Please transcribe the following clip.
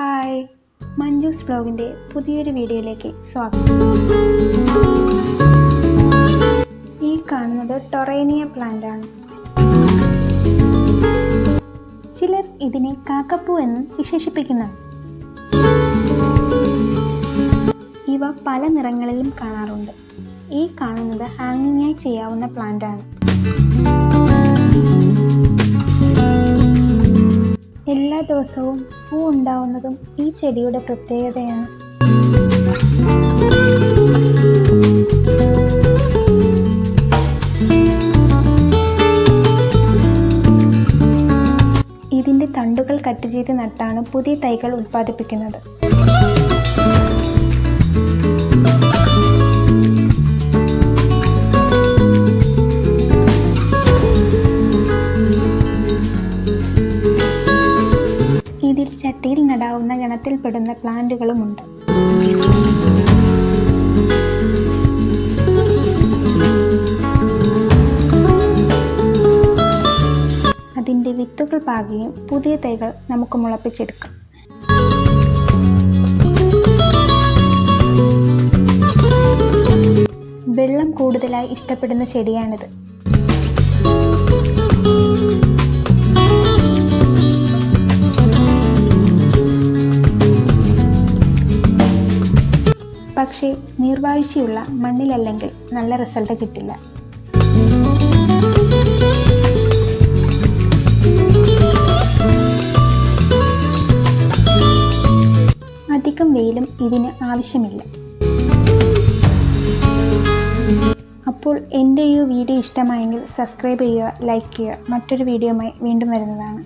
Hi Manju's ബ്ലോഗിന്റെ പുതിയൊരു വീഡിയോയിലേക്ക് സ്വാഗതം. ഈ കാണുന്നത് ടൊറേനിയ പ്ലാന്റ് ആണ്. ചിലർ ഇതിനെ കാക്കപ്പൂ എന്ന് വിശേഷിപ്പിക്കുന്നു ഇവ പല നിറങ്ങളിലും കാണാറുണ്ട്. ഈ കാണുന്നത് ഹാങ്ങിങ്ങായി ചെയ്യാവുന്ന പ്ലാന്റ് ദിവസവും പൂ ഉണ്ടാവുന്നതും ഈ ചെടിയുടെ പ്രത്യേകതയാണ്. ഇതിന്റെ തണ്ടുകൾ കട്ട് ചെയ്ത് നട്ടാണ് പുതിയ തൈകൾ ഉൽപ്പാദിപ്പിക്കുന്നത് ഇതിൽ ചട്ടിയിൽ നടാവുന്ന ഗണത്തിൽപ്പെടുന്ന പ്ലാന്റുകളുമുണ്ട്. അതിന്റെ വിത്തുകൾ പാകുകയും പുതിയ തൈകൾ നമുക്ക് മുളപ്പിച്ചെടുക്കാം. വെള്ളം കൂടുതലായി ഇഷ്ടപ്പെടുന്ന ചെടിയാണിത്. പക്ഷേ നീർവാഴ്ചയുള്ള മണ്ണിലല്ലെങ്കിൽ നല്ല റിസൾട്ട് കിട്ടില്ല. അധികം വെയിലും ഇതിന് ആവശ്യമില്ല. അപ്പോൾ എന്റെ ഈ വീഡിയോ ഇഷ്ടമായെങ്കിൽ സബ്സ്ക്രൈബ് ചെയ്യുക ലൈക്ക് ചെയ്യുക. മറ്റൊരു വീഡിയോയുമായി വീണ്ടും വരുന്നതാണ്.